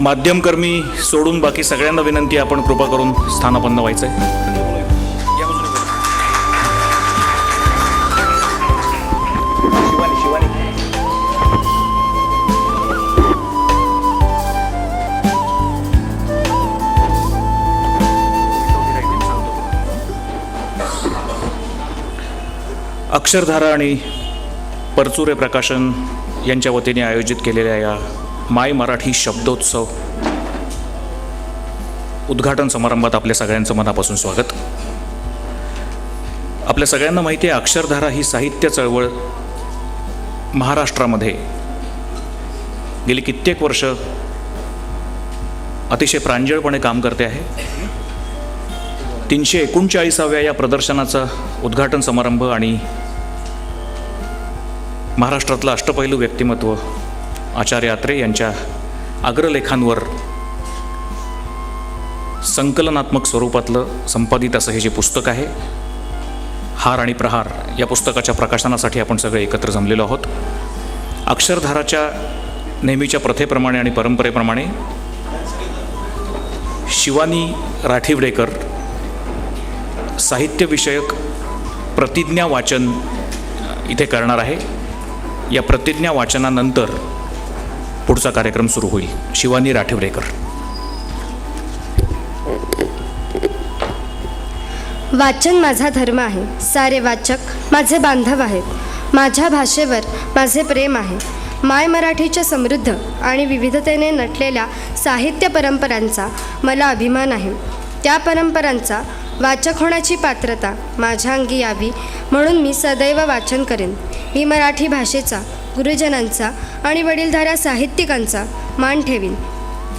माध्यमकर्मी सोडून बाकी सगळ्यांना विनंती आपण कृपा करून स्थानापन्न व्हायचं आहे अक्षरधारा आणि परचुरे प्रकाशन यांच्या वतीने आयोजित केलेल्या या माय मराठी शब्दोत्सव. उद्घाटन समारंभात आपल्या सगळ्यांचं मनापासून स्वागत. आपल्या सगळ्यांना माहिती आहे अक्षरधारा ही साहित्य चळवळ महाराष्ट्रामध्ये गेली कित्येक वर्ष अतिशय प्रांजळपणे काम करते आहे. तीनशे एकोणचाळीसाव्या या प्रदर्शनाचा उद्घाटन समारंभ आणि महाराष्ट्रातलं अष्टपैलू व्यक्तिमत्व आचार्य आत्रे यांच्या अग्रलेखांवर संकलनात्मक स्वरूपातलं संपादित असं हे जे पुस्तक आहे हार आणि प्रहार या पुस्तकाच्या प्रकाशनासाठी आपण सगळे एकत्र जमलेलो आहोत. अक्षरधाराच्या नेहमीच्या प्रथेप्रमाणे आणि परंपरेप्रमाणे शिवानी राठिवडेकर साहित्यविषयक प्रतिज्ञा वाचन इथे करणार आहे. या प्रतिज्ञा वाचनानंतर पुढचा कार्यक्रम सुरू होईल. शिवानी राठिवडेकर वाचन माझा धर्म आहे. सारे वाचक माझे बांधव आहेत. माझ्या भाषेवर माझे प्रेम आहे. माय मराठीच्या समृद्ध आणि विविधतेने नटलेल्या साहित्य परंपरांचा मला अभिमान आहे. त्या परंपरांचा वाचक होण्याची पात्रता माझ्या अंगी यावी म्हणून मी सदैव वाचन करेन. मी मराठी भाषेचा गुरुजनांचा आणि वडीलधाऱ्या साहित्यिकांचा मान ठेवीन.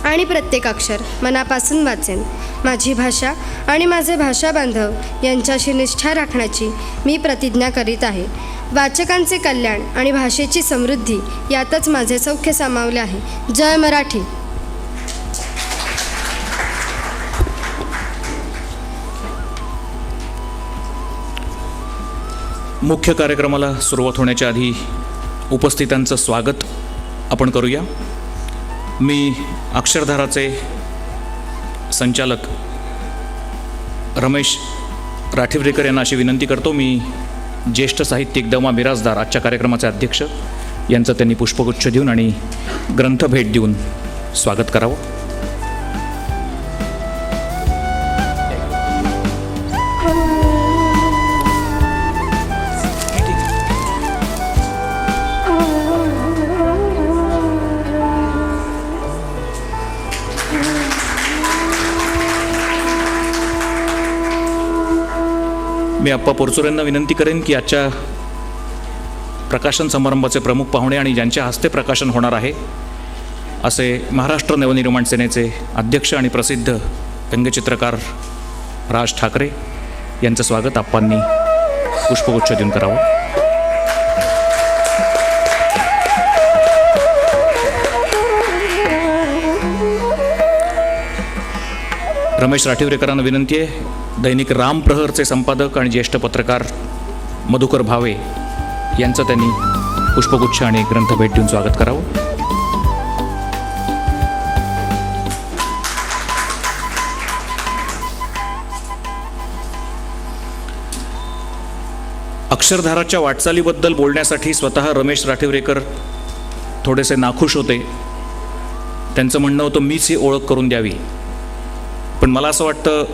आणि प्रत्येक अक्षर मनापासून वाचेन. माझी भाषा आणि माझे भाषा बांधव यांच्याशी निष्ठा राखण्याची मी प्रतिज्ञा करीत आहे. वाचकांचे कल्याण आणि भाषेची समृद्धी यातच माझे सौख्य सामावले आहे. जय मराठी. मुख्य कार्यक्रमाला सुरुवात होण्याच्या आधी उपस्थितांचं स्वागत आपण करूया. मी अक्षरधाराचे संचालक रमेश राठिवरेकर यांना अशी विनंती करतो. मी ज्येष्ठ साहित्यिक दमा मिराजदार आजच्या कार्यक्रमाचे अध्यक्ष यांचं त्यांनी पुष्पगुच्छ देऊन आणि ग्रंथ भेट देऊन स्वागत करावं. मी अप्पा पोरचुरेंना विनंती करेन की आजच्या प्रकाशन समारंभाचे प्रमुख पाहुणे आणि ज्यांच्या हस्ते प्रकाशन होणार आहे असे महाराष्ट्र नवनिर्माण सेनेचे अध्यक्ष आणि प्रसिद्ध व्यंगचित्रकार राज ठाकरे यांचं स्वागत आप्पांनी पुष्पगुच्छ देऊन करावं. रमेश राठिवरेकरांना विनंती आहे. दैनिक रामप्रहरचे संपादक आणि ज्येष्ठ पत्रकार मधुकर भावे यांचं त्यांनी पुष्पगुच्छ आणि ग्रंथ भेट देऊन स्वागत करावं. अक्षरधाराच्या वाटचालीबद्दल बोलण्यासाठी स्वतः रमेश राठिवरेकर थोडेसे नाखुश होते. त्यांचं म्हणणं होतं मीच ही ओळख करून द्यावी. पण मला असं वाटतं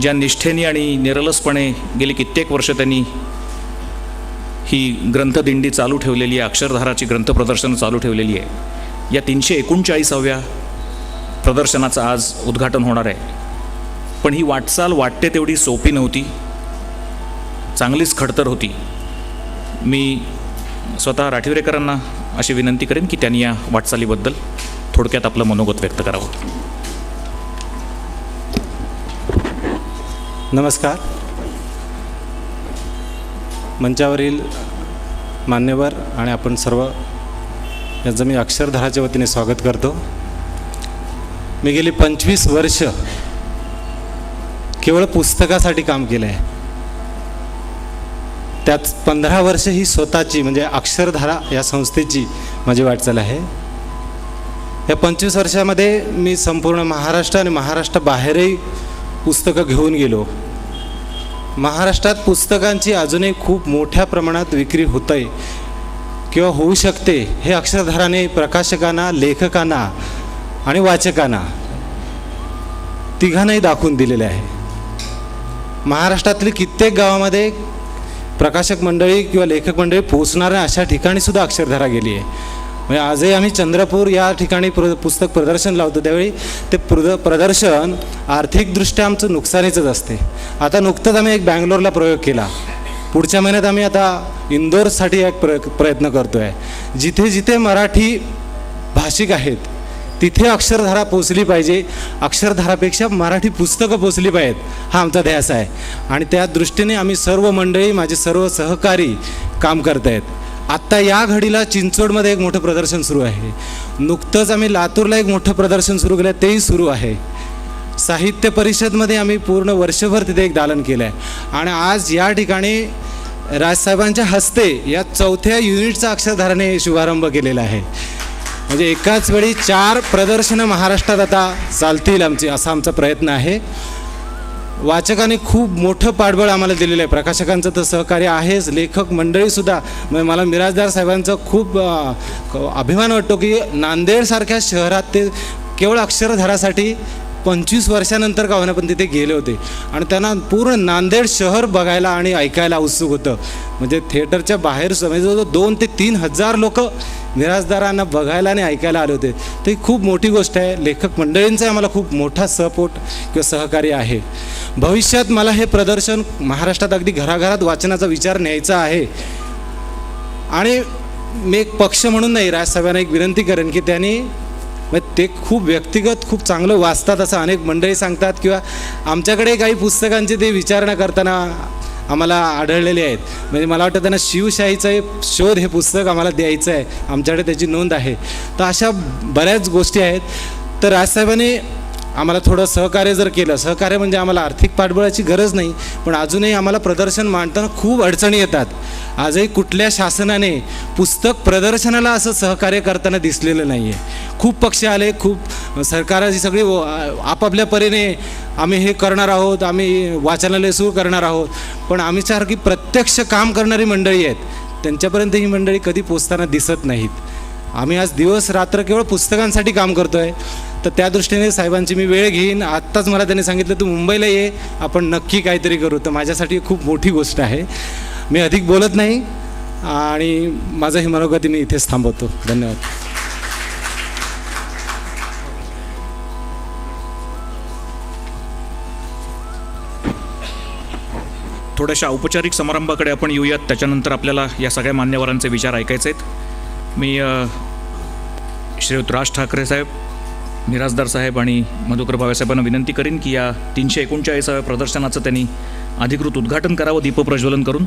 ज्या निष्ठेने आणि निरलसपणे गेली कित्येक वर्ष त्यांनी ही ग्रंथदिंडी चालू ठेवलेली आहे अक्षरधाराची ग्रंथ प्रदर्शनं चालू ठेवलेली आहे या तीनशे एकोणचाळीसाव्या प्रदर्शनाचं आज उद्घाटन होणार आहे. पण ही वाटचाल वाटते तेवढी सोपी नव्हती चांगलीच खडतर होती. मी स्वतः राठिवरेकरांना अशी विनंती करेन की त्यांनी या वाटचालीबद्दल थोडक्यात आपलं मनोगत व्यक्त करावं. नमस्कार. मंचावरील मान्यवर आणि आपण सर्व यांचं मी अक्षरधाराच्या वतीने स्वागत करतो. मी गेली पंचवीस वर्ष केवळ पुस्तकासाठी काम केलं आहे त्यात पंधरा वर्ष ही स्वतःची म्हणजे अक्षरधारा या संस्थेची माझी वाटचाल आहे. या पंचवीस वर्षामध्ये मी संपूर्ण महाराष्ट्र आणि महाराष्ट्राबाहेरही पुस्तकं घेऊन गेलो. महाराष्ट्रात पुस्तकांची अजूनही खूप मोठ्या प्रमाणात विक्री होत आहे किंवा होऊ शकते हे अक्षरधाराने प्रकाशकांना लेखकांना आणि वाचकांना तिघांनाही दाखवून दिलेले आहे. महाराष्ट्रातली कित्येक गावामध्ये प्रकाशक मंडळी किंवा लेखक मंडळी पोचणाऱ्या अशा ठिकाणीसुद्धा अक्षरधारा गेली आहे म्हणजे आजही आम्ही चंद्रपूर या ठिकाणी प्र पुस्तक प्रदर्शन लावतो. त्यावेळी ते प्रद प्रदर्शन आर्थिकदृष्ट्या आमचं नुकसानीचंच असते. आता नुकतंच आम्ही एक बँगलोरला प्रयोग केला. पुढच्या महिन्यात आम्ही आता इंदोरसाठी एक प्र प्रयत्न करतो आहे जिथे जिथे मराठी भाषिक आहेत तिथे अक्षरधारा पोचली पाहिजे. अक्षरधारापेक्षा मराठी पुस्तकं पोचली पाहिजेत हा आमचा ध्यास आहे. आणि त्या दृष्टीने आम्ही सर्व मंडळी माझे सर्व सहकारी काम करत आहेत आत्ता या घडीला चिंचोडमध्ये एक मोठं प्रदर्शन सुरू आहे. नुकतंच आम्ही लातूरला एक मोठं प्रदर्शन सुरू केलं तेही सुरू आहे. साहित्य परिषदमध्ये आम्ही पूर्ण वर्षभर तिथे एक दालन केलं आहे आणि आज या ठिकाणी राजसाहेबांच्या हस्ते या चौथ्या युनिटचा अक्षरधाराने शुभारंभ केलेला आहे. म्हणजे एकाच वेळी चार प्रदर्शनं महाराष्ट्रात आता चालतील आमची असा आमचा प्रयत्न आहे. वाचकाने खूप मोठं पाठबळ आम्हाला दिलेलं आहे. प्रकाशकांचं तर सहकार्य आहेच. लेखक मंडळीसुद्धा म्हणजे मला मिराजदार साहेबांचा खूप अभिमान वाटतो की नांदेडसारख्या शहरात ते केवळ अक्षरधारासाठी पंचवीस वर्षानंतर का होईना पण तिथे गेले होते. आणि त्यांना पूर्ण नांदेड शहर बघायला आणि ऐकायला उत्सुक होतं. म्हणजे थिएटरच्या बाहेर समज दोन ते तीन हजार लोक मिराजदारांना बघायला आणि ऐकायला आले होते. ते खूप मोठी गोष्ट आहे. लेखक मंडळींचा आम्हाला खूप मोठा सपोर्ट किंवा सहकार्य आहे. भविष्यात मला हे प्रदर्शन महाराष्ट्रात अगदी घराघरात वाचनाचा विचार न्यायचा आहे. आणि मी एक पक्ष म्हणून नाही राजसाहेबांना एक विनंती करेन की त्यांनी मग ते खूप व्यक्तिगत खूप चांगलं वाचतात असं अनेक मंडळी सांगतात किंवा आमच्याकडे काही पुस्तकांची ते विचारणा करताना आम्हाला आढळलेले आहेत. म्हणजे मला वाटतं त्यांना शिवशाहीचा शोध हे पुस्तक आम्हाला द्यायचं आहे. आमच्याकडे त्याची नोंद आहे. तर अशा बऱ्याच गोष्टी आहेत. तर राजसाहेबांनी आम्हाला थोडं सहकार्य जर केलं सहकार्य म्हणजे आम्हाला आर्थिक पाठबळाची गरज नाही पण अजूनही आम्हाला प्रदर्शन मांडताना खूप अडचणी येतात. आजही कुठल्या शासनाने पुस्तक प्रदर्शनाला असं सहकार्य करताना दिसलेलं नाही आहे खूप पक्ष आले खूप सरकाराची सगळी आपापल्या परीने आम्ही हे करणार आहोत आम्ही वाचनालय सुरू करणार आहोत पण आम्हीसारखी प्रत्यक्ष काम करणारी मंडळी आहेत. त्यांच्यापर्यंत ही मंडळी कधी पोचताना दिसत नाहीत. आम्ही आज दिवस रात्र केवळ पुस्तकांसाठी काम करतो आहे तर त्या दृष्टीने साहेबांची मी वेळ घेईन. आत्ताच मला त्यांनी सांगितलं तू मुंबईला ये आपण नक्की काहीतरी करू. तर माझ्यासाठी खूप मोठी गोष्ट आहे. मी अधिक बोलत नाही आणि माझं हे मनोगती मी इथेच थांबवतो. धन्यवाद. थोड्याशा औपचारिक समारंभाकडे आपण येऊयात. त्याच्यानंतर आपल्याला या सगळ्या मान्यवरांचे विचार ऐकायचे आहेत मी श्रीयुत राज ठाकरे साहेब मिराजदार साहेब आणि मधुकर भावेसाहेबांना विनंती करीन की या तीनशे एकोणचाळीसाव्या प्रदर्शनाचं त्यांनी अधिकृत उद्घाटन करावं दीपप्रज्वलन करून.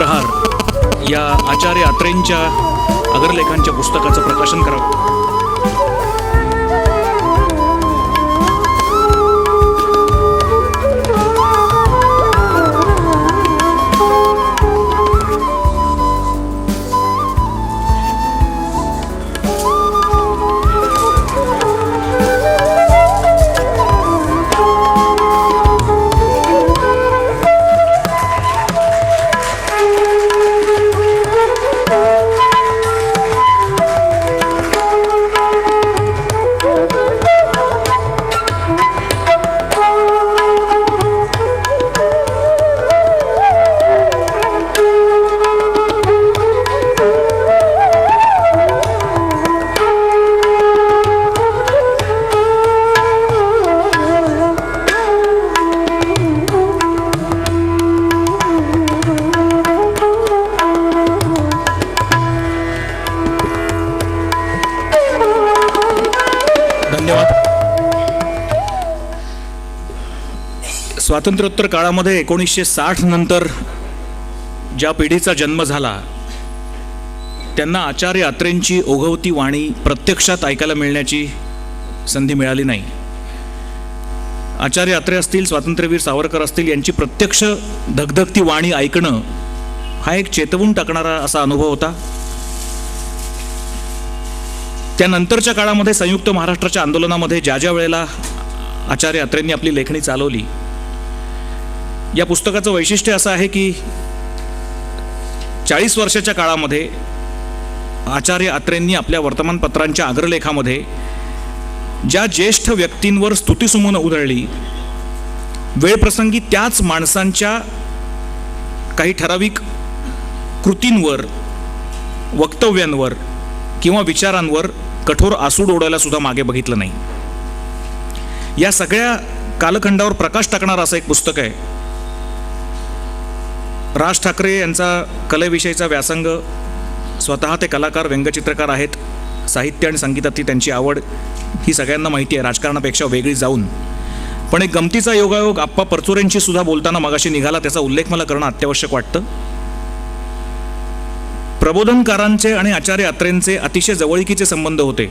प्रहार या आचार्य अत्रेंच्या अगरलेखांच्या पुस्तकाचं प्रकाशन करावं. स्वातंत्र्योत्तर काळामध्ये एकोणीसशे साठ नंतर ज्या पिढीचा जन्म झाला त्यांना आचार्य अत्रेंची ओघवती वाणी प्रत्यक्षात ऐकायला मिळण्याची संधी मिळाली नाही. आचार्य अत्रे असतील स्वातंत्र्यवीर सावरकर असतील यांची प्रत्यक्ष धगधगती वाणी ऐकणं हा एक चेतवून टाकणारा असा अनुभव होता. त्यानंतरच्या काळामध्ये संयुक्त महाराष्ट्राच्या आंदोलनामध्ये ज्या ज्या वेळेला आचार्य अत्रेंनी आपली लेखणी चालवली या पुस्तकाचं वैशिष्ट्य असं आहे की चाळीस वर्षाच्या काळामध्ये आचार्य अत्रेंनी आपल्या वर्तमानपत्रांच्या अग्रलेखामध्ये ज्या ज्येष्ठ व्यक्तींवर स्तुतीसुमनं उधळली वेळप्रसंगी त्याच माणसांच्या काही ठराविक कृतींवर वक्तव्यांवर किंवा विचारांवर कठोर आसूड ओढायला सुद्धा मागे बघितलं नाही. या सगळ्या कालखंडावर प्रकाश टाकणारं असं एक पुस्तक आहे. राज ठाकरे यांचा कलेविषयीचा व्यासंग स्वतः ते कलाकार व्यंगचित्रकार आहेत. साहित्य आणि संगीतातली त्यांची आवड ही सगळ्यांना माहिती आहे. राजकारणापेक्षा वेगळी जाऊन. पण एक गमतीचा योगायोग आप्पा परचुरेंशी सुद्धा बोलताना मगाशी निघाला त्याचा उल्लेख मला करणं अत्यावश्यक वाटतं. प्रबोधनकारांचे आणि आचार्य अत्रेंचे अतिशय जवळकीचे संबंध होते.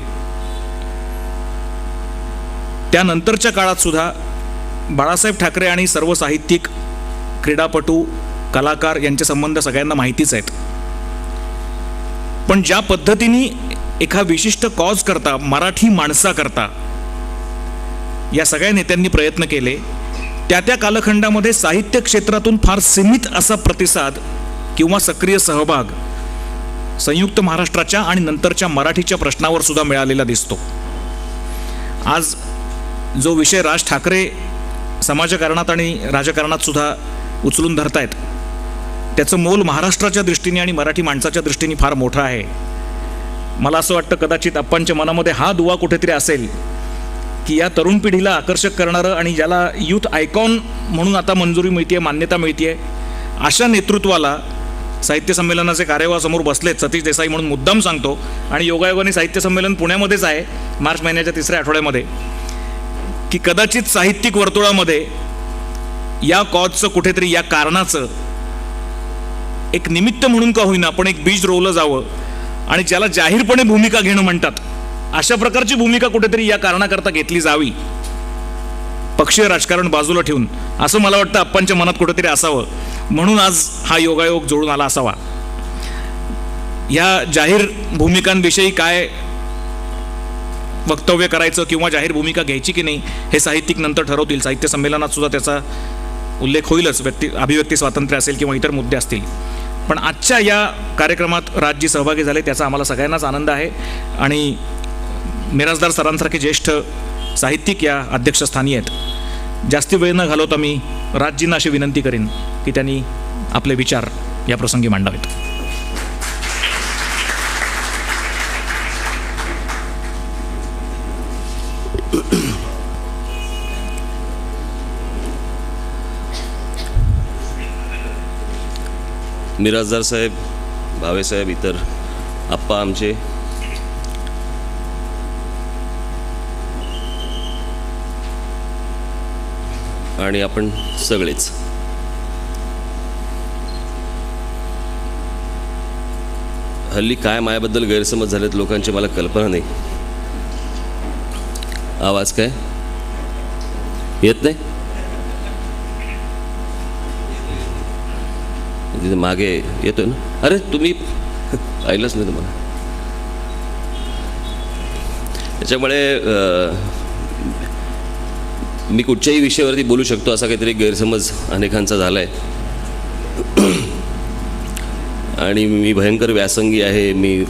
त्यानंतरच्या काळात सुद्धा बाळासाहेब ठाकरे आणि सर्व साहित्यिक क्रीडापटू कलाकार यांचे संबंध सगळ्यांना माहितीच आहेत. पण ज्या पद्धतीने एका विशिष्ट कॉज करता मराठी माणसा करता या सगळ्या नेत्यांनी प्रयत्न केले त्या त्या कालखंडामध्ये साहित्य क्षेत्रातून फार सीमित असा प्रतिसाद किंवा सक्रिय सहभाग संयुक्त महाराष्ट्राच्या आणि नंतरच्या मराठीच्या प्रश्नावर सुद्धा मिळालेला दिसतो. आज जो विषय राज ठाकरे समाजकारणात आणि राजकारणात सुद्धा उचलून धरतायत त्याचं मोल महाराष्ट्राच्या दृष्टीने आणि मराठी माणसाच्या दृष्टीने फार मोठं आहे. मला असं वाटतं कदाचित अप्पांच्या मनामध्ये हा दुवा कुठेतरी असेल की या तरुण पिढीला आकर्षक करणारं आणि ज्याला यूथ आयकॉन म्हणून आता मंजुरी मिळते मान्यता मिळते अशा नेतृत्वाला साहित्य संमेलनाचे कार्यवाह समोर बसलेत सतीश देसाई म्हणून मुद्दाम सांगतो आणि योगायोगाने साहित्य संमेलन पुण्यामध्येच आहे मार्च महिन्याच्या तिसऱ्या आठवड्यामध्ये की कदाचित साहित्यिक वर्तुळामध्ये या कॉजचं कुठेतरी या कारणाचं एक निमित्त म्हणून का होईना आपण एक बीज रोवलं जावं. आणि ज्याला जाहीरपणे भूमिका घेणं म्हणतात अशा प्रकारची भूमिका कुठेतरी या कारणाकरता घेतली जावी. पक्षीय राजकारण बाजूला ठेवून असं मला वाटतं अप्पांच्या मनात कुठेतरी असावं. म्हणून आज हा योगायोग जोडून आला असावा. या जाहीर भूमिकांविषयी काय वक्तव्य करायचं किंवा जाहीर भूमिका घ्यायची की नाही हे साहित्यिक नंतर ठरवतील. साहित्य संमेलनात सुद्धा त्याचा उल्लेख होईलच व्यक्ती अभिव्यक्ती स्वातंत्र्य असेल किंवा इतर मुद्दे असतील. पण आजच्या या कार्यक्रमात राज्य सहभागी झाले त्याचा आम्हाला सगळ्यांनाच आनंद आहे. आणि मिराजदार सरांसारखे ज्येष्ठ साहित्यिक या अध्यक्षस्थानी आहेत. जास्ती वेळ न घालवता मी राजजींना अशी विनंती करीन की त्यांनी आपले विचार या प्रसंगी मांडावेत. मिराजदार साहेब भावेसाहेब इतर आप्पा आमचे. आणि आपण सगळेच. हल्ली काय मायाबद्दल गैरसमज झालेत लोकांची मला कल्पना नाही. आवाज काय? येत नाही? तिथे मागे येतोय ना? अरे तुम्ही ऐकलंच नाही तुम्हाला. त्याच्यामुळे मी कुठच्याही विषयावरती बोलू शकतो असा काहीतरी गैरसमज अनेकांचा झाला आहे आणि मी भयंकर व्यासंगी आहे. मी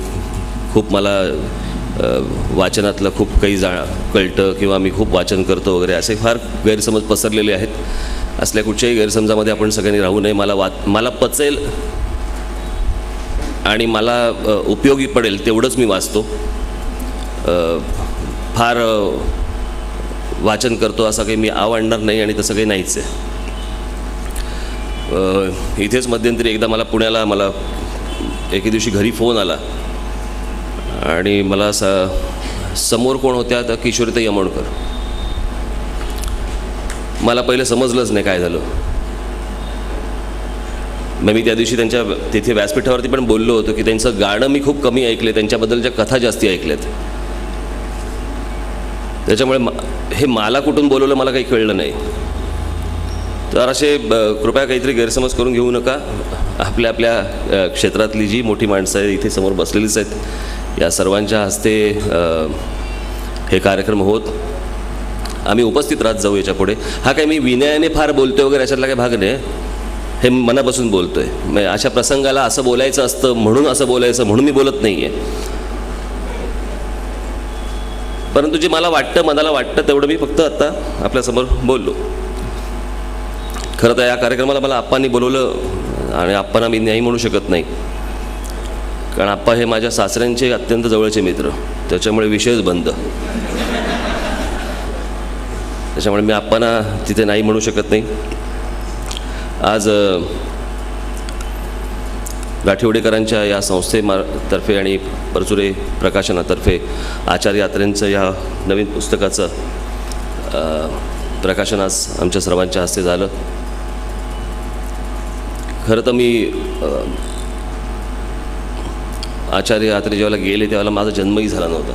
खूप मला वाचनातलं खूप काही जा कळतं किंवा मी खूप वाचन करतो वगैरे असे फार गैरसमज पसरलेले आहेत. असल्या कुठच्याही गैरसमजामध्ये आपण सगळ्यांनी राहू नये. मला वात मला पचेल आणि मला उपयोगी पडेल तेवढंच मी वाचतो. फार वाचन करतो असं काही मी आवडणार नाही आणि तसं काही नाहीच आहे. इथेच मध्यंतरी एकदा मला पुण्याला मला एके दिवशी घरी फोन आला. आणि मला असा समोर कोण होत्या तर किशोरीताई अमोणकर मला पहिले समजलंच नाही काय झालं. मग मी त्या दिवशी त्यांच्या तिथे व्यासपीठावरती पण बोललो होतो की त्यांचं गाणं मी खूप कमी ऐकले त्यांच्याबद्दलच्या कथा जास्ती ऐकल्यात. त्याच्यामुळे मा- हे मला कुठून बोलवलं मला काही कळलं नाही. तर असे ब- कृपया काहीतरी गैरसमज करून घेऊ नका. आपल्या आपल्या क्षेत्रातली जी मोठी माणसं आहेत इथे समोर बसलेलीच आहेत. या सर्वांच्या हस्ते हे कार्यक्रम होत. आम्ही उपस्थित राहत जाऊ याच्यापुढे. हा काही मी विनयाने फार बोलतोय वगैरे याच्यातला काही भाग नाही. हे मनापासून बोलतोय. म्हणजे अशा प्रसंगाला असं बोलायचं असतं म्हणून असं बोलायचं म्हणून मी बोलत नाही आहे परंतु जे मला वाटतं मनाला वाटतं तेवढं मी फक्त आत्ता आपल्यासमोर बोललो. खरं तर या कार्यक्रमाला मला आप्पांनी बोलवलं आणि आप्पांना मी नाही म्हणू शकत नाही. कारण आप्पा हे माझ्या सासऱ्यांचे अत्यंत जवळचे मित्र. त्याच्यामुळे विषयच बंद. त्याच्यामुळे मी आप्पांना तिथे नाही म्हणू शकत नाही. आज गाठीवडेकरांच्या या संस्थेमार्फे आणि परचुरे प्रकाशनातर्फे आचार्य यात्रेंचं या नवीन पुस्तकाचं प्रकाशन आज आमच्या सर्वांच्या हस्ते झालं. खरं तर मी आचार्य यात्रे जेव्हा गेले तेव्हा माझा जन्मही झाला नव्हता.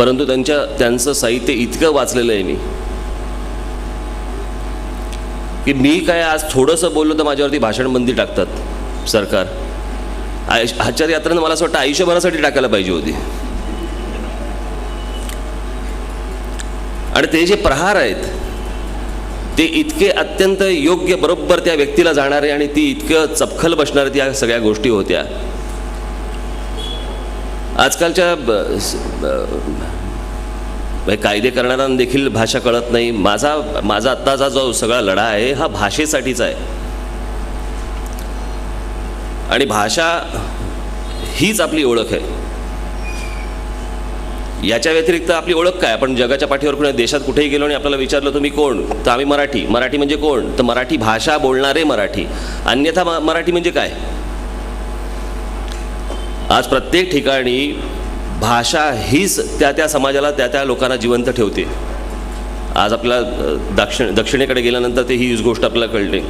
परंतु त्यांच्या त्यांचं साहित्य इतकं वाचलेलं आहे मी. की मी काय आज थोडंसं बोललो तर माझ्यावरती भाषणबंदी टाकतात सरकार. आय- आचार्य मला असं वाटतं आयुष्यभरासाठी टाकायला पाहिजे होती. आणि ते जे प्रहार आहेत ते इतके अत्यंत योग्य बरोबर त्या व्यक्तीला जाणारे आणि ती इतकं चपखल बसणारे त्या सगळ्या गोष्टी होत्या. आजकालच्या ब- कायदे करणाऱ्यांना देखील भाषा कळत नाही. माझा माझा आत्ताचा जो सगळा लढा आहे हा भाषेसाठीचा आहे. आणि भाषा हीच आपली ओळख आहे. याच्या व्यतिरिक्त आपली ओळख काय? आपण जगाच्या पाठीवर कुठे देशात कुठेही गेलो आणि आपल्याला विचारलं तुम्ही कोण? तर आम्ही मराठी. मराठी म्हणजे कोण? तर मराठी भाषा बोलणारे मराठी. अन्यथा म- मराठी म्हणजे काय? आज प्रत्येक ठिकाणी भाषा हीच त्या त्या समाजाला त्या त्या लोकांना जिवंत ठेवते. आज आपल्याला दक्षिण दक्षिणेकडे गेल्यानंतर ते हीच गोष्ट आपल्याला कळते.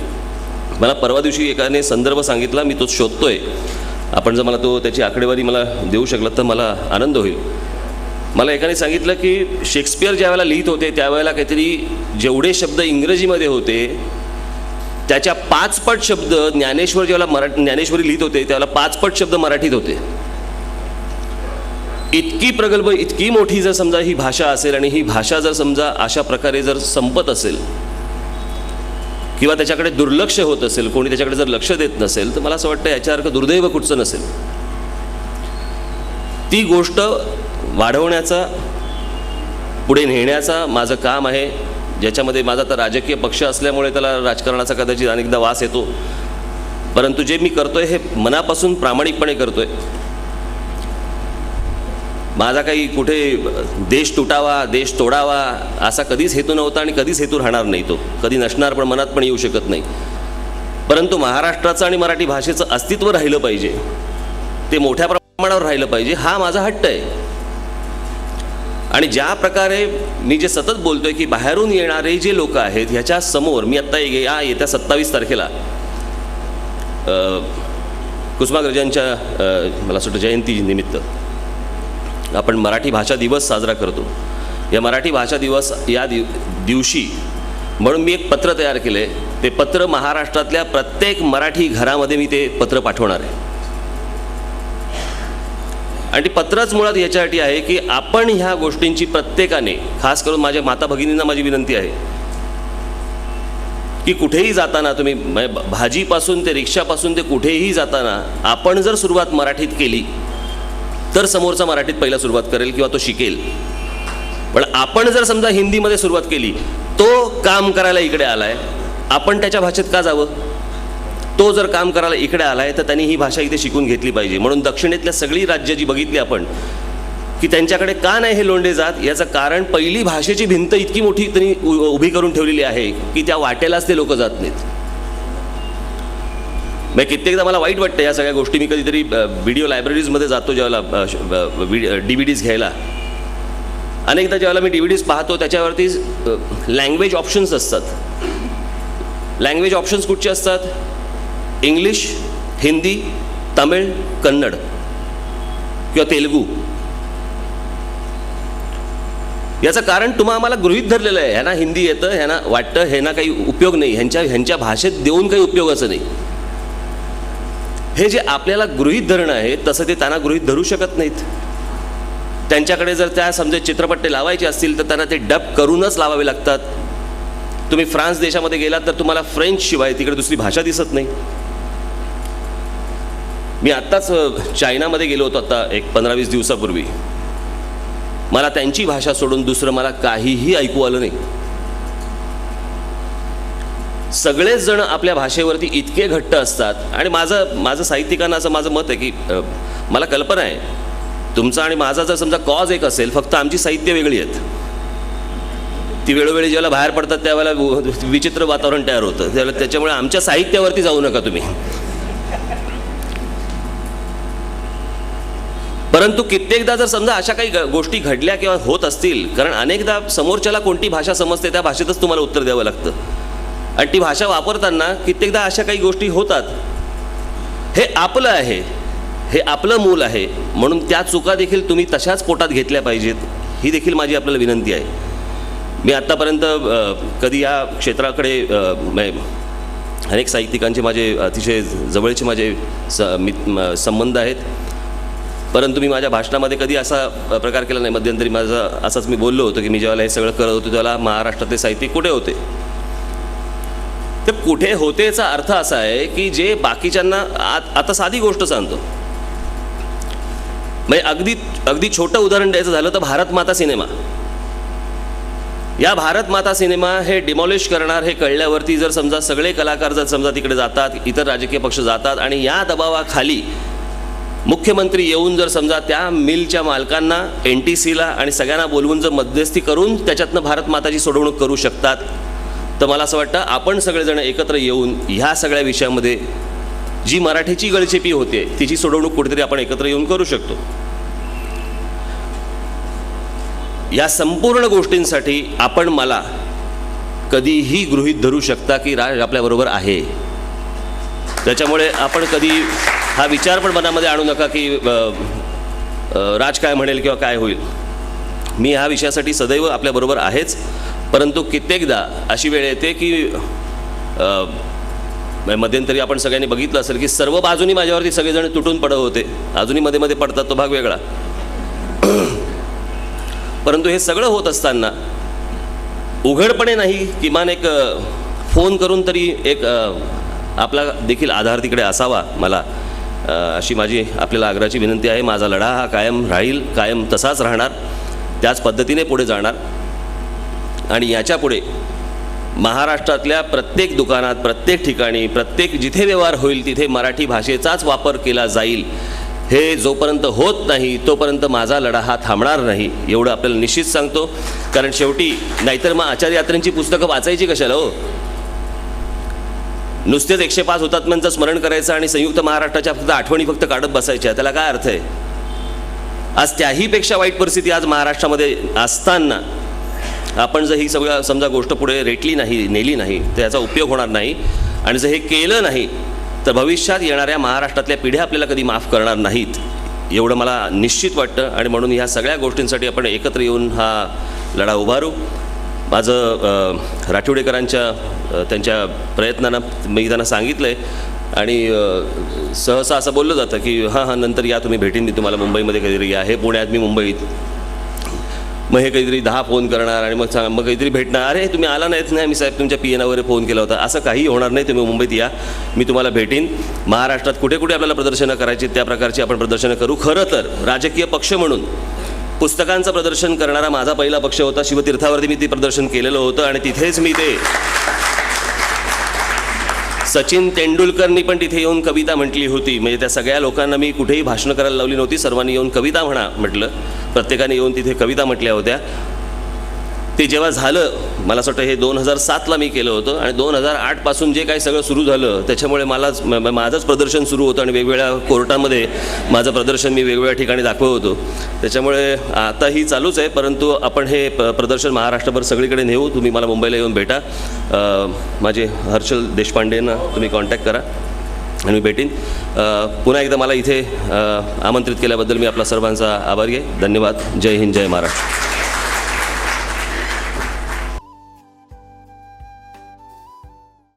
मला परवा दिवशी एकाने संदर्भ सांगितला मी तो शोधतोय. आपण जर मला तो त्याची आकडेवारी मला देऊ शकलात तर मला आनंद होईल. मला एकाने सांगितलं की शेक्सपियर ज्यावेळेला लिहित होते त्यावेळेला काहीतरी जेवढे शब्द इंग्रजीमध्ये होते त्याच्या पाचपट शब्द ज्ञानेश्वर ज्याला मराठी ज्ञानेश्वरी लिहित होते त्याला पाचपट शब्द मराठीत होते. इतकी प्रगल्भ इतकी मोठी जर समजा ही भाषा असेल आणि ही भाषा जर समजा अशा प्रकारे जर संपत असेल किंवा त्याच्याकडे दुर्लक्ष होत असेल कोणी त्याच्याकडे जर लक्ष देत नसेल तर मला असं वाटतं याच्यासारखं दुर्दैव कुठचं नसेल. ती गोष्ट वाढवण्याचा पुढे नेण्याचा माझं काम आहे. ज्याच्यामध्ये माझा तर राजकीय पक्ष असल्यामुळे त्याला राजकारणाचा कदाचित अनेकदा वास येतो. परंतु जे मी करतोय हे मनापासून प्रामाणिकपणे करतोय. माझा काही कुठे देश तुटावा देश तोडावा असा कधीच हेतू नव्हता आणि कधीच हेतू राहणार नाही तो. कधी नसणार पण मनात पण येऊ शकत नाही. परंतु महाराष्ट्राचं आणि मराठी भाषेचं अस्तित्व राहिलं पाहिजे. ते मोठ्या प्रमाणावर राहिलं पाहिजे. हा माझा हट्ट आहे. आणि ज्या प्रकारे मी जे सतत बोलतोय की बाहेरून येणारे जे लोक आहेत ह्याच्या समोर मी आत्ता ये- या येत्या सत्तावीस तारखेला कुसुमाग्रजांच्या मला सुटतं वाटतं जयंती निमित्त आपण मराठी भाषा दिवस साजरा करतो. या मराठी भाषा दिवस या दिव दिवशी म्हणून मी एक पत्र तयार केलं आहे ते पत्र महाराष्ट्रातल्या प्रत्येक मराठी घरामध्ये मी ते पत्र पाठवणार आहे. आणि ती पत्रच मुळात याच्यासाठी आहे की आपण ह्या गोष्टींची प्रत्येकाने खास करून माझ्या माता भगिनींना माझी विनंती आहे की कुठेही जाताना तुम्ही म्हणजे भाजीपासून ते रिक्षापासून ते कुठेही जाताना आपण जर सुरुवात मराठीत केली तर समोरचा मराठीत पहिला सुरुवात करेल किंवा तो शिकेल. पण आपण जर समजा हिंदीमध्ये सुरुवात केली तो काम करायला इकडे आलाय आपण त्याच्या भाषेत का जावं? तो जर काम करायला इकडे आलाय तर त्यांनी ही भाषा इथे शिकून घेतली पाहिजे. म्हणून दक्षिणेतल्या सगळी राज्य जी बघितली आपण की त्यांच्याकडे का नाही हे लोंढे जात याचं कारण पहिली भाषेची भिंत इतकी मोठी त्यांनी उ- उभी करून ठेवलेली आहे की त्या वाटेलाच ते लोक जात नाहीत. मग कित्येकदा मला वाईट वाटतं या सगळ्या गोष्टी. मी कधीतरी व्हिडिओ लायब्ररीजमध्ये जातो ज्यावेळेला डी व्ही डीज घ्यायला. अनेकदा ज्यावेळेला मी डी व्ही डीज पाहतो त्याच्यावरती लँग्वेज ऑप्शन्स असतात. लँग्वेज ऑप्शन्स कुठचे असतात? इंग्लिश हिंदी तमिळ कन्नड किंवा तेलगू. याचं कारण तुम्हा आम्हाला गृहित धरलेलं आहे. ह्यांना हिंदी येतं ह्यांना वाटतं ह्यांना काही उपयोग नाही. ह्यांच्या ह्यांच्या भाषेत देऊन काही उपयोगाचं नाही. हे जे आपल्याला गृहित धरणं आहे तसं ते त्यांना गृहीत धरू शकत नाहीत. त्यांच्याकडे जर त्या समजा चित्रपट ते लावायचे असतील तर त्यांना ते डब करूनच लावावे लागतात. तुम्ही फ्रान्स देशामध्ये गेलात तर तुम्हाला फ्रेंच शिवाय तिकडे दुसरी भाषा दिसत नाही. मी आत्ताच चायनामध्ये गेलो होतो आता एक पंधरा वीस दिवसापूर्वी. मला त्यांची भाषा सोडून दुसरं मला काहीही ऐकू आलं नाही. सगळेच जण आपल्या भाषेवरती इतके घट्ट असतात आणि माझं माझं साहित्यिकांना असं माझं मत आहे की मला कल्पना आहे. तुमचा आणि माझा जर समजा कॉज एक असेल फक्त आमची साहित्य वेगळी आहेत. ती वेळोवेळी ज्याला बाहेर पडतात त्यावेळेला विचित्र वातावरण तयार होतं. त्याला त्याच्यामुळे आमच्या साहित्यावरती जाऊ नका तुम्ही. परंतु कित्येकदा जर समजा अशा काही ग- गोष्टी घडल्या किंवा होत असतील कारण अनेकदा समोरच्याला कोणती भाषा समजते त्या भाषेतच तुम्हाला उत्तर द्यावं लागतं. आणि ती भाषा वापरताना कित्येकदा अशा काही गोष्टी होतात. हे आपलं आहे हे आपलं मूल आहे म्हणून त्या चुका देखील तुम्ही तशाच पोटात घेतल्या पाहिजेत ही देखील माझी आपल्याला विनंती आहे. मी आत्तापर्यंत कधी या क्षेत्राकडे म्हणजे अनेक साहित्यिकांचे माझे अतिशय जवळचे माझे स मित संबंध आहेत. परंतु मी माझ्या भाषणामध्ये कधी असा प्रकार केला नाही. मध्यंतरी माझं असंच मी बोललो होतो की मी ज्यावेळेला हे सगळं करत होतो त्याला महाराष्ट्रातले साहित्यिक कुठे होते? तर कुठे होतेचा अर्थ असा आहे की जे बाकीच्यांना आत आता साधी गोष्ट सांगतो. म्हणजे अगदी अगदी छोटं उदाहरण द्यायचं झालं तर भारत माता सिनेमा. या भारत माता सिनेमा हे डिमॉलिश करणार हे कळल्यावरती जर समजा सगळे कलाकार जर समजा तिकडे जातात इतर राजकीय पक्ष जातात आणि या दबावाखाली मुख्यमंत्री येऊन जर समजा त्या मिलच्या मालकांना एन टी सीला आणि सगळ्यांना बोलवून जर मध्यस्थी करून त्याच्यातनं भारत माताची सोडवणूक करू शकतात तर मला असं वाटतं आपण सगळेजण एकत्र येऊन ह्या सगळ्या विषयामध्ये जी मराठीची गळचेपी होते तिची सोडवणूक कुठेतरी आपण एकत्र येऊन करू शकतो. या संपूर्ण गोष्टींसाठी आपण मला कधीही गृहीत धरू शकता की राज आपल्याबरोबर आहे. त्याच्यामुळे आपण कधी हा विचार पण मनामध्ये आणू नका की राज काय म्हणेल किंवा काय होईल. मी ह्या विषयासाठी सदैव आपल्याबरोबर आहेच परंतु कित्येकदा अशी वेळ येते की मध्यंतरी आपण सगळ्यांनी बघितलं असेल की सर्व बाजूनी माझ्यावरती सगळेजण तुटून पडत होते. अजूनही मध्ये मध्ये पडतात तो भाग वेगळा. परंतु हे सगळं होत असताना उघडपणे नाही किमान एक फोन करून तरी एक आपला देखील आधार तिकडे असावा मला. अशी माझी आपल्याला आग्रहाची विनंती आहे माझा लढा हा कायम राहील कायम तसाच राहणार त्याच पद्धतीने पुढे जाणार. आणि याच्यापुढे महाराष्ट्रातल्या प्रत्येक दुकानात प्रत्येक ठिकाणी प्रत्येक जिथे व्यवहार होईल तिथे मराठी भाषेचाच वापर केला जाईल. हे जोपर्यंत होत नाही तोपर्यंत माझा लढा हा थांबणार नाही एवढं आपल्याला निश्चित सांगतो. कारण शेवटी नाहीतर मग आचार्य यात्रेंची पुस्तकं वाचायची कशाला हो? नुसतेच एकशे पाच हुतात्म्यांचं स्मरण करायचं आणि संयुक्त महाराष्ट्राच्या फक्त आठवणी फक्त काढत बसायच्या. त्याला काय अर्थ आहे? आज त्याहीपेक्षा वाईट परिस्थिती आज महाराष्ट्रामध्ये असताना आपण जर ही सगळ्या समजा गोष्ट पुढे रेटली नाही नेली नाही तर याचा उपयोग होणार नाही. आणि जर हे केलं नाही तर भविष्यात येणाऱ्या महाराष्ट्रातल्या पिढ्या आपल्याला कधी माफ करणार नाहीत एवढं मला निश्चित वाटतं. आणि म्हणून ह्या सगळ्या गोष्टींसाठी आपण एकत्र येऊन हा लढा उभारू. माझं राठोडेकरांच्या त्यांच्या प्रयत्नांना मी त्यांना सांगितलं आहे आणि सहसा असं बोललं जातं की हां हां नंतर या तुम्ही भेटीन मी तुम्हाला मुंबईमध्ये कधीतरी या. हे पुण्यात मी मुंबईत. मग हे काहीतरी दहा फोन करणार आणि मग सांग मग काहीतरी भेटणार. अरे तुम्ही आला नाहीत नाही मी साहेब तुमच्या पी एन वगैरे फोन केला होता. असं काही होणार नाही तुम्ही मुंबईत या. मी तुम्हाला भेटीन. महाराष्ट्रात कुठे कुठे आपल्याला प्रदर्शनं करायची त्या प्रकारची आपण प्रदर्शनं करू. खरं तर राजकीय पक्ष म्हणून पुस्तकांचं प्रदर्शन करणारा माझा पहिला पक्ष होता शिवतीर्थावरती मी ते प्रदर्शन केलेलं होतं आणि तिथेच मी ते सचिन तेंडुलकरनी पण तिथे येऊन कविता म्हटली होती. म्हणजे त्या सगळ्या लोकांना मी कुठेही भाषणं करायला लावली नव्हती. सर्वांनी येऊन कविता म्हणा म्हटलं. प्रत्येकाने येऊन तिथे कविता म्हटल्या होत्या. ते जेव्हा झालं मला असं वाटतं हे दोन हजार सातला मी केलं होतं आणि दोन हजार आठपासून जे काही सगळं सुरू झालं त्याच्यामुळे मलाच माझंच प्रदर्शन सुरू होतं आणि वेगवेगळ्या कोर्टामध्ये माझं प्रदर्शन मी वेगवेगळ्या ठिकाणी दाखवत होतो. त्याच्यामुळे आताही चालूच आहे परंतु आपण हे प- प्रदर्शन महाराष्ट्रभर सगळीकडे नेऊ तुम्ही मला मुंबईला येऊन भेटा. माझे हर्षल देशपांडेंना तुम्ही कॉन्टॅक्ट करा आणि मी भेटीन. पुन्हा एकदा मला इथे आमंत्रित केल्याबद्दल मी आपला सर्वांचा आभारी आहे. धन्यवाद. जय हिंद जय महाराष्ट्र.